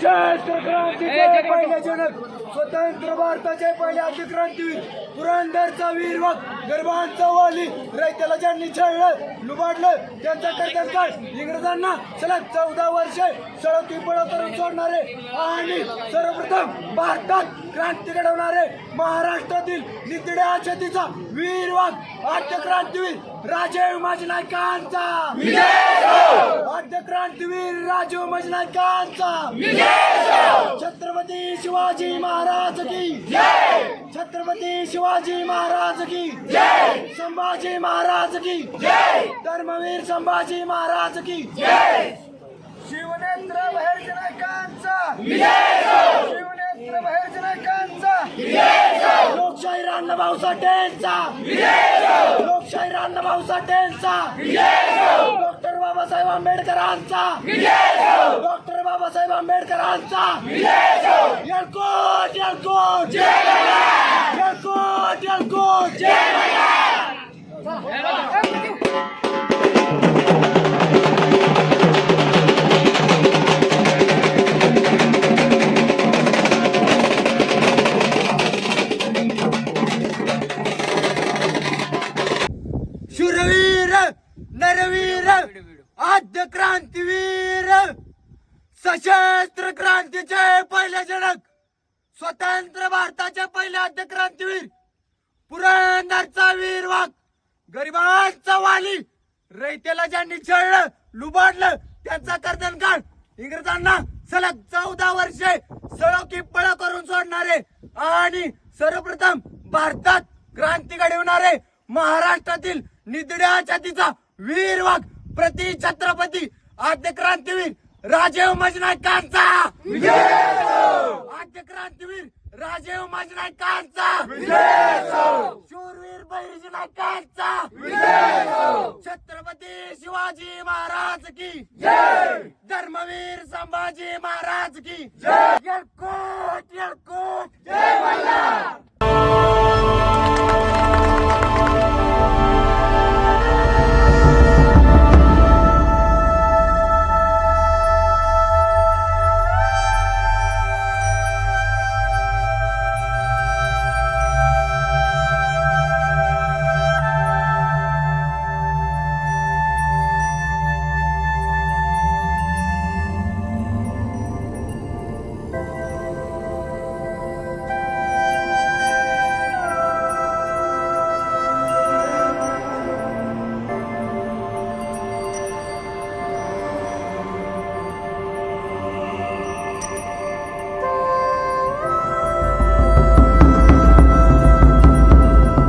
सशस्त्र क्रांतीचे पहिले जनक. स्वतंत्र भारताचे पहिले अधिक्रांतीवीर पुरंदरचा वीर वक गर्भांचा वाली रैत्याला ज्यांनी छळलं लुबाडलं त्यांचा काय? इंग्रजांना सलग चौदा वर्षे सळती पळ करून सोडणारे आणि सर्वप्रथम भारतात क्रांती घडवणारे महाराष्ट्रातील नितड्या छतीचा वीर वाघ आद्य क्रांतीवीर राजे उमाजी नायकांचा आद्य क्रांतीवीर राजे उमाजी नायकांचा छत्रपती शिवाजी महाराज की छत्रपती शिवाजी महाराज की संभाजी महाराज की धर्मवीर संभाजी महाराज की शिवनेत्र बाहेरच्या नायकांचा शिवनेत्र बाहेरच्या नायकांचा लोकशाही राणभाऊ साठेंचा लोकशाही राणभाऊ साठेंचा डॉक्टर बाबासाहेब आंबेडकरांचा डॉक्टर बाबासाहेब आंबेडकरांचा यलकोट यलकोट यलकोट शूरवीर नरवीर आद्य क्रांतीवीर सशस्त्र क्रांतीचे पहिले जनक स्वतंत्र भारताचे पहिले आद्य क्रांतीवीर. पुरंदरचा वीर वाघ गरिबांचा वाली. रैतेला ज्यांनी छळलं लुबाडलं त्यांचा कर्दनकाळ इंग्रजांना सलग चौदा वर्षे सळोकी पळ करून सोडणारे आणि सर्वप्रथम भारतात क्रांती घडवणारे महाराष्ट्रातील निधड्या जातीचा वीर वाघ प्रति छत्रपती आद्य क्रांतीवीर राजेव मजनायकांचा! आद्य क्रांतीवीर राजे मजनायकांचा! शूरवीर बहिर्जी नायकांचा! छत्रपती शिवाजी महाराज की! धर्मवीर संभाजी महाराज की! येळकोट येळकोट जय